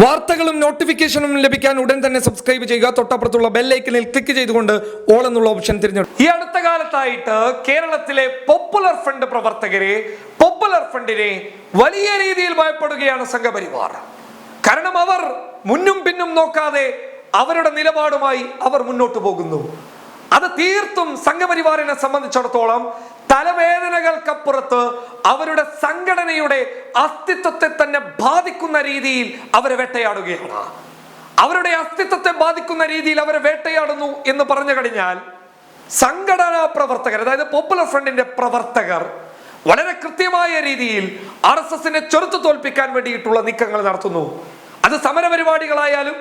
വാർത്തകളും നോട്ടിഫിക്കേഷനും ലഭിക്കാൻ ഉടൻ തന്നെ സബ്സ്ക്രൈബ് ചെയ്യുക. തൊട്ടപ്പുറത്തുള്ള ബെല്ലൈക്കനിൽ ക്ലിക്ക് ചെയ്തുകൊണ്ട് ഓൾ എന്നുള്ള ഓപ്ഷൻ തിരഞ്ഞെടുക്കും ഈ അടുത്ത കാലത്തായിട്ട് കേരളത്തിലെ പോപ്പുലർ ഫണ്ട് പ്രവർത്തകരെ പോപ്പുലർ ഫണ്ടിനെ വലിയ രീതിയിൽ ഭയപ്പെടുകയാണ് സംഘപരിവാർ. കാരണം അവർ മുന്നും പിന്നും നോക്കാതെ അവരുടെ നിലപാടുമായി അവർ മുന്നോട്ട് പോകുന്നു. അത് തീർത്തും സംഘപരിവാറിനെ സംബന്ധിച്ചിടത്തോളം തലവേദനകൾക്കപ്പുറത്ത് അവരുടെ സംഘടനയുടെ അസ്തിത്വത്തെ തന്നെ ബാധിക്കുന്ന രീതിയിൽ അവരെ വേട്ടയാടുകയാണ്. അവരുടെ അസ്തിത്വത്തെ ബാധിക്കുന്ന രീതിയിൽ അവരെ വേട്ടയാടുന്നു എന്ന് പറഞ്ഞു കഴിഞ്ഞാൽ സംഘടനാ പ്രവർത്തകർ അതായത് പോപ്പുലർ ഫ്രണ്ടിന്റെ പ്രവർത്തകർ വളരെ കൃത്യമായ രീതിയിൽ ആർ എസ് എസിനെ ചെറുത്തു തോൽപ്പിക്കാൻ വേണ്ടിയിട്ടുള്ള നീക്കങ്ങൾ നടത്തുന്നു. അത് സമരപരിപാടികളായാലും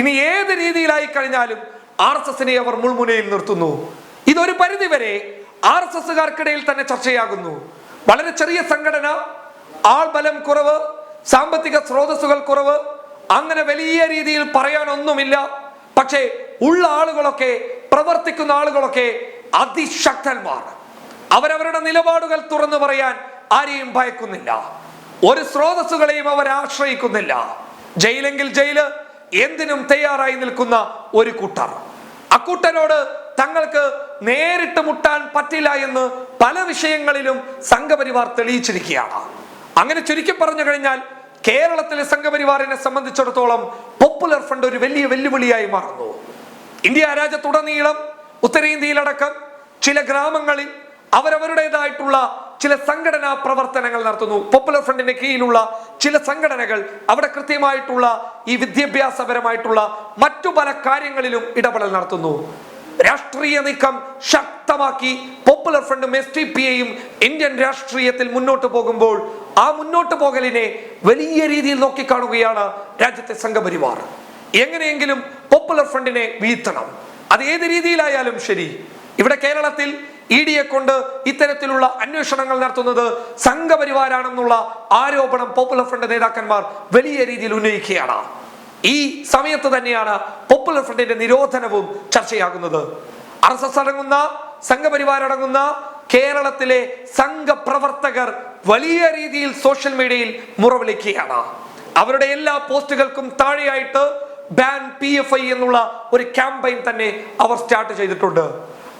ഇനി ഏത് രീതിയിലായി കഴിഞ്ഞാലും ആർ എസ് എസിനെ അവർ മുൾമുനയിൽ നിർത്തുന്നു. ഇതൊരു പരിധിവരെ ആർ എസ് എസുകാർക്കിടയിൽ തന്നെ ചർച്ചയാകുന്നു. വളരെ ചെറിയ സംഘടന ആൾബലം കുറവ് സാമ്പത്തിക സ്രോതസ്സുകൾ കുറവ് അങ്ങനെ വലിയ രീതിയിൽ പറയാനൊന്നുമില്ല. പക്ഷേ ഉള്ള ആളുകളൊക്കെ പ്രവർത്തിക്കുന്ന ആളുകളൊക്കെ അതിശക്തന്മാർ. അവരവരുടെ നിലപാടുകൾ തുറന്നു പറയാൻ ആരെയും ഭയക്കുന്നില്ല. ഒരു സ്രോതസ്സുകളെയും അവർ ആശ്രയിക്കുന്നില്ല. ജയിലെങ്കിൽ ജയിൽ എന്തിനും തയ്യാറായി നിൽക്കുന്ന ഒരു കൂട്ടർ. അക്കൂട്ടരോട് തങ്ങൾക്ക് നേരിട്ട് മുട്ടാൻ പറ്റില്ല എന്ന് പല വിഷയങ്ങളിലും സംഘപരിവാർ തെളിയിച്ചിരിക്കുകയാണ്. അങ്ങനെ ചുരുക്കി പറഞ്ഞു കഴിഞ്ഞാൽ കേരളത്തിലെ സംഘപരിവാറിനെ സംബന്ധിച്ചിടത്തോളം പോപ്പുലർ ഫ്രണ്ട് ഒരു വലിയ വെല്ലുവിളിയായി മാറുന്നു. ഇന്ത്യ രാജ്യത്തുടനീളം ഉത്തരേന്ത്യയിലടക്കം ചില ഗ്രാമങ്ങളിൽ അവരവരുടേതായിട്ടുള്ള ചില സംഘടനാ പ്രവർത്തനങ്ങൾ നടത്തുന്നു. പോപ്പുലർ ഫ്രണ്ടിന്റെ കീഴിലുള്ള ചില സംഘടനകൾ അവിടെ കൃത്യമായിട്ടുള്ള ഈ വിദ്യാഭ്യാസപരമായിട്ടുള്ള മറ്റു പല കാര്യങ്ങളിലും ഇടപെടൽ നടത്തുന്നു. രാഷ്ട്രീയ നീക്കം ശക്തമാക്കി പോപ്പുലർ ഫ്രണ്ടും എസ് ടി പി എയും ഇന്ത്യൻ രാഷ്ട്രീയത്തിൽ മുന്നോട്ട് പോകുമ്പോൾ ആ മുന്നോട്ട് പോകലിനെ വലിയ രീതിയിൽ നോക്കിക്കാണുകയാണ് രാജ്യത്തെ സംഘപരിവാർ. എങ്ങനെയെങ്കിലും പോപ്പുലർ ഫ്രണ്ടിനെ വീഴ്ത്തണം. അത് ഏത് രീതിയിലായാലും ശരി. ഇവിടെ കേരളത്തിൽ ഇ ഡിയെ കൊണ്ട് ഇത്തരത്തിലുള്ള അന്വേഷണങ്ങൾ നടത്തുന്നത് സംഘപരിവാരാണെന്നുള്ള ആരോപണം പോപ്പുലർ ഫ്രണ്ട് നേതാക്കന്മാർ വലിയ രീതിയിൽ ഉന്നയിക്കുകയാണ്. ഈ സമയത്ത് തന്നെയാണ് പോപ്പുലർ ഫ്രണ്ടിന്റെ നിരോധനവും ചർച്ചയാകുന്നത്. ആർ എസ് എസ് അടങ്ങുന്ന സംഘപരിവാർ അടങ്ങുന്ന കേരളത്തിലെ സംഘപ്രവർത്തകർ വലിയ രീതിയിൽ സോഷ്യൽ മീഡിയയിൽ മുറവിളിക്കുകയാണ്. അവരുടെ എല്ലാ പോസ്റ്റുകൾക്കും താഴെയായിട്ട് ബാൻ പി എഫ് ഐ എന്നുള്ള ഒരു ക്യാമ്പയിൻ തന്നെ അവർ സ്റ്റാർട്ട് ചെയ്തിട്ടുണ്ട്.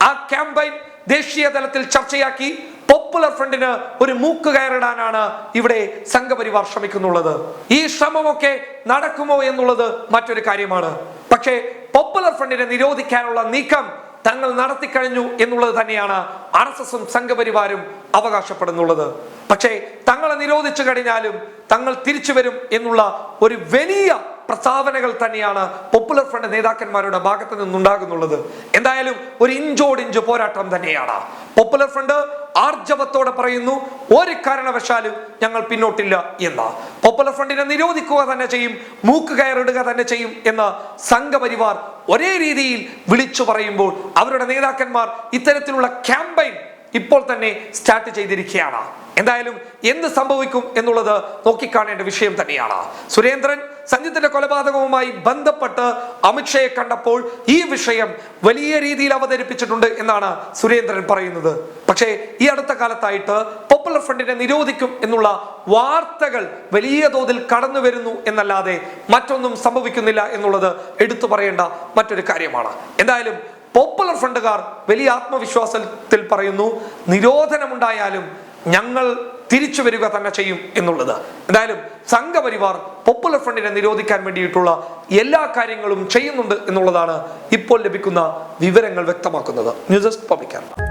ആ ക്യാമ്പയിൻ ദേശീയ തലത്തിൽ ചർച്ചയാക്കി പോപ്പുലർ ഫ്രണ്ടിന് ഒരു മൂക്ക് കയറിടാനാണ് ഇവിടെ സംഘപരിവാർ ശ്രമിക്കുന്നുള്ളത്. ഈ ശ്രമമൊക്കെ നടക്കുമോ എന്നുള്ളത് മറ്റൊരു കാര്യമാണ്. പക്ഷേ പോപ്പുലർ ഫ്രണ്ടിനെ നിരോധിക്കാനുള്ള നീക്കം തങ്ങൾ നടത്തി കഴിഞ്ഞു എന്നുള്ളത് തന്നെയാണ് ആർ എസ് എസും സംഘപരിവാരും അവകാശപ്പെടുന്നുള്ളത്. പക്ഷേ തങ്ങളെ നിരോധിച്ചു കഴിഞ്ഞാലും തങ്ങൾ തിരിച്ചു വരും എന്നുള്ള ഒരു വലിയ പ്രസ്താവനകൾ തന്നെയാണ് പോപ്പുലർ ഫ്രണ്ട് നേതാക്കന്മാരുടെ ഭാഗത്ത് നിന്നുണ്ടാകുന്നുള്ളത്. എന്തായാലും ഒരു ഇഞ്ചോടിഞ്ച് പോരാട്ടം തന്നെയാണ്. പോപ്പുലർ ഫ്രണ്ട് ആർജവത്തോടെ പറയുന്നു ഒരു കാരണവശാലും ഞങ്ങൾ പിന്നോട്ടില്ല എന്ന്. പോപ്പുലർ ഫ്രണ്ടിനെ നിരോധിക്കുക തന്നെ ചെയ്യും മൂക്ക് കയറിടുക തന്നെ ചെയ്യും എന്ന് സംഘപരിവാർ ഒരേ രീതിയിൽ വിളിച്ചു പറയുമ്പോൾ അവരുടെ നേതാക്കന്മാർ ഇത്തരത്തിലുള്ള ക്യാമ്പയിൻ ഇപ്പോൾ തന്നെ സ്റ്റാർട്ട് ചെയ്തിരിക്കുകയാണ്. എന്തായാലും എന്ത് സംഭവിക്കും എന്നുള്ളത് നോക്കിക്കാണേണ്ട വിഷയം തന്നെയാണ്. സുരേന്ദ്രൻ സഞ്ജിത്തിന്റെ കൊലപാതകവുമായി ബന്ധപ്പെട്ട് അമിത്ഷയെ കണ്ടപ്പോൾ ഈ വിഷയം വലിയ രീതിയിൽ അവതരിപ്പിച്ചിട്ടുണ്ട് എന്നാണ് സുരേന്ദ്രൻ പറയുന്നത്. പക്ഷേ ഈ അടുത്ത കാലത്തായിട്ട് പോപ്പുലർ ഫ്രണ്ടിനെ നിരോധിക്കും എന്നുള്ള വാർത്തകൾ വലിയ തോതിൽ കടന്നു വരുന്നു എന്നല്ലാതെ മറ്റൊന്നും സംഭവിക്കുന്നില്ല എന്നുള്ളത് എടുത്തു പറയേണ്ട മറ്റൊരു കാര്യമാണ്. എന്തായാലും പോപ്പുലർ ഫ്രണ്ടുകാർ വലിയ ആത്മവിശ്വാസത്തിൽ പറയുന്നു നിരോധനമുണ്ടായാലും ഞങ്ങൾ തിരിച്ചു വരിക തന്നെ ചെയ്യും എന്നുള്ളത്. എന്തായാലും സംഘപരിവാർ പോപ്പുലർ ഫ്രണ്ടിനെ നിരോധിക്കാൻ വേണ്ടിയിട്ടുള്ള എല്ലാ കാര്യങ്ങളും ചെയ്യുന്നുണ്ട് എന്നുള്ളതാണ് ഇപ്പോൾ ലഭിക്കുന്ന വിവരങ്ങൾ വ്യക്തമാക്കുന്നത്. News desk പബ്ലിക്കാണ്